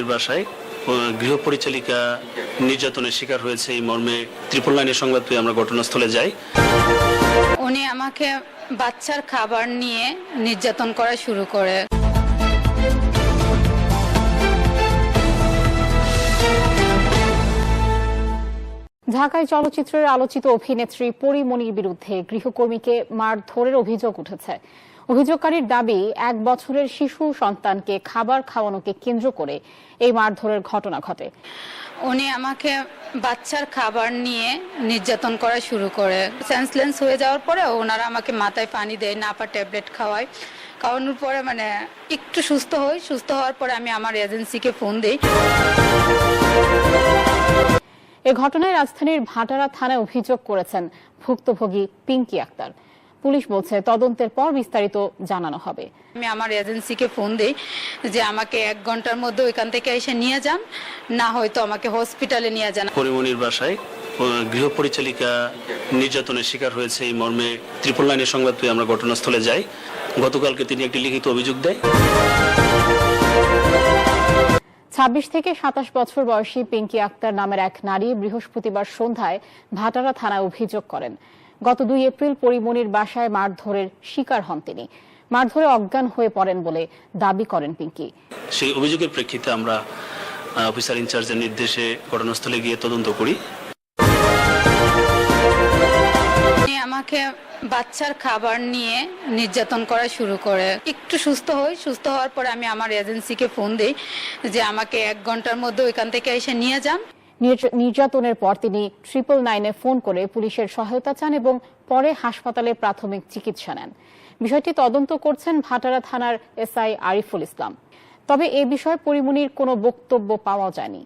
পরিমণির বাসায় ও গৃহ পরিচালিকা নির্যাতনের শিকার হয়েছে এই মর্মে ত্রিপল লাইনের সংবাদ পেয়ে আমরা ঘটনাস্থলে যাই। উনি আমাকে বাচ্চার খাবার নিয়ে নির্যাতন করা শুরু করে। ঢাকায় চলচ্চিত্রের আলোচিত অভিনেত্রী পরিমণির বিরুদ্ধে গৃহকর্মীকে মারধরের অভিযোগ উঠেছে। অভিযোগকারীর দাবি এক বছরের শিশু সন্তানকে খাবার খাওয়ানোকে কেন্দ্র করে এই মারধরের ঘটনা ঘটে। উনি আমাকে বাচ্চার খাবার নিয়ে নির্যাতন করা শুরু করে। সেন্সলেন্স হয়ে যাওয়ার পরে ওনারা আমাকে মাথায় পানি দেয় নাপা ট্যাবলেট খাওয়ায়। খাওয়ানোর পরে মানে একটু সুস্থ হই। সুস্থ হওয়ার পরে আমি আমার এজেন্সিকে ফোন দিই। এ ঘটনায় রাজধানীর ভাটারা থানায় অভিযোগ করেছেন ভুক্তভোগী পিঙ্কি আক্তার। পুলিশ বলছে তদন্তের পর বিস্তারিত জানানো হবে। আমি আমার এজেন্সিকে ফোন দিই যে আমাকে এক ঘণ্টার মধ্যে ওইখান থেকে এসে নিয়ে যান না হয়তো আমাকে হসপিটালে নিয়ে যান। পরিমণির বাসায় ও গৃহ পরিচালিকা নির্যাতনের শিকার হয়েছে এই মর্মে ত্রিপল লাইনের সংবাদ পেয়ে আমরা ঘটনাস্থলে যাই। গতকালকে তিনি একটি লিখিত অভিযোগ দেয়। ছাব্বিশ থেকে সাতাশ বছর বয়সী পিঙ্কি আক্তার নামের এক নারী বৃহস্পতিবার সন্ধ্যায় ভাটারা থানায় অভিযোগ করেন। গত দুই এপ্রিল পরিমণির বাসায় মারধরের শিকার হন তিনি। মারধরে অজ্ঞান হয়ে পড়েন বলে দাবি করেন পিঙ্কি। সেই অভিযোগের প্রেক্ষিতে আমরা অফিসার ইনচার্জের নির্দেশে ঘটনাস্থলে গিয়ে তদন্ত করি। আমাকে বাচ্চার খাবার নিয়ে নির্যাতন করা শুরু করে। একটু সুস্থ হই সুস্থ হওয়ার পরে আমি আমার এজেন্সিকে ফোন দিই যে আমাকে এক ঘণ্টার মধ্যে ওইখান থেকে এসে নিয়ে যান। নির্যাতনের পর তিনি ট্রিপল নাইনে ফোন করে পুলিশের সহায়তা চান এবং পরে হাসপাতালে প্রাথমিক চিকিৎসা নেন। বিষয়টি তদন্ত করছেন ভাটারা থানার এসআই আরিফুল ইসলাম। তবে এ বিষয়ে পরিমণির কোনো বক্তব্য পাওয়া যায়নি।